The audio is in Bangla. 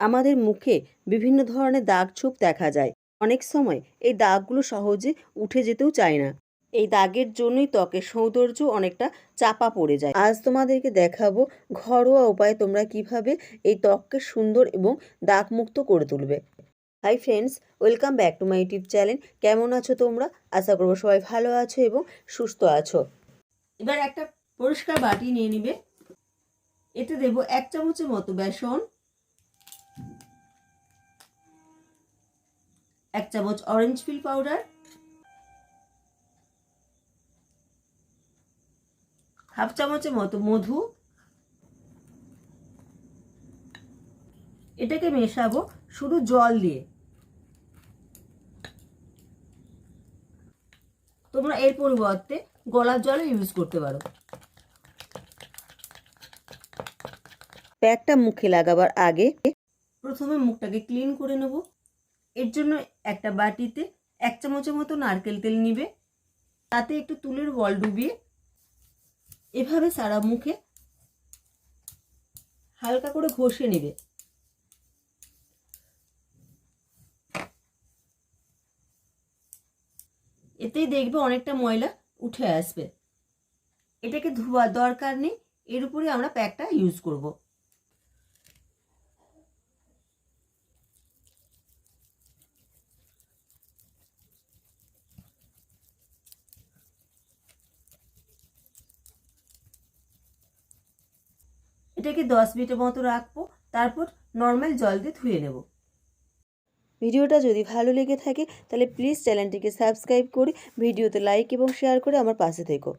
আমাদের মুখে বিভিন্ন ধরনের দাগ ছোপ দেখা যায়। অনেক সময় এই দাগগুলো সহজে উঠে যেতেও চায় না। এই দাগের জন্যই ত্বকের সৌন্দর্য অনেকটা চাপা পড়ে যায়। আজ তোমাদেরকে দেখাবো ঘরোয়া উপায়ে তোমরা কীভাবে এই ত্বককে সুন্দর এবং দাগমুক্ত করে তুলবে। Hi friends welcome back to my YouTube channel কেমন আছো তোমরা? আশা করব সবাই ভালো আছো এবং সুস্থ আছো। এবার একটা পরিষ্কার বাটি নিয়ে নিবে। এতে দেব এক চামচের মতো বেসন এক চামচ অরেঞ্জ ফিল পাউডার হাফ চামচের মতো মধু এটাকে মেশাবো শুধু জল দিয়ে। তোমরা এর পরিবর্তে গলার জলও ইউজ করতে পারো। প্যাকটা মুখে লাগাবার আগে প্রথমে মুখটাকে ক্লিন করে নেব। এর জন্য একটা বাটিতে এক চামচের মতো নারকেল তেল নিবে। তাতে একটু তুলের বল ডুবিয়ে এভাবে সারা মুখে হালকা করে ঘষে নেবে। এতেই দেখবে অনেকটা ময়লা উঠে আসবে। এটাকে ধোয়ার দরকার নেই, এর উপরে আমরা প্যাকটা ইউজ করব। এটাকে দশ মিনিটের মতো রাখব, তারপর নর্মাল জল দিয়ে ধুয়ে নেব। ভিডিওটা যদি ভালো লেগে থাকে, তাহলে প্লিজ চ্যানেলটিকে সাবস্ক্রাইব করে ভিডিওতে লাইক এবং শেয়ার করে আমার পাশে থেকো।